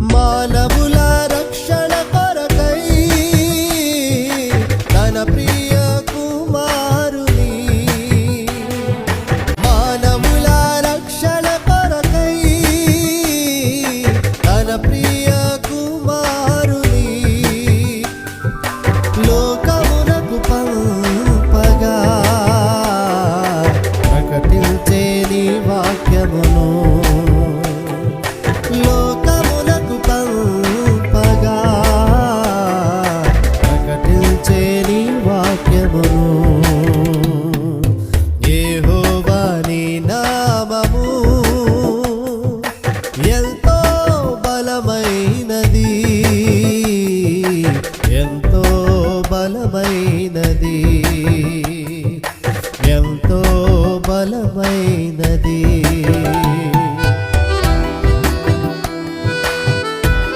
మానవుల రక్షణ కొరకై తన ప్రియ కుమారుని మానవుల రక్షణ కొరకై తన ప్రియ కుమారుని లోకమునకు పంపగా ప్రకటించే నీ వాక్యమును. పాడెదము యెహోవాని నామము. ఎంతో బలమైనది. ఎంతో బలమైనది. ఎంతో బలమైనది.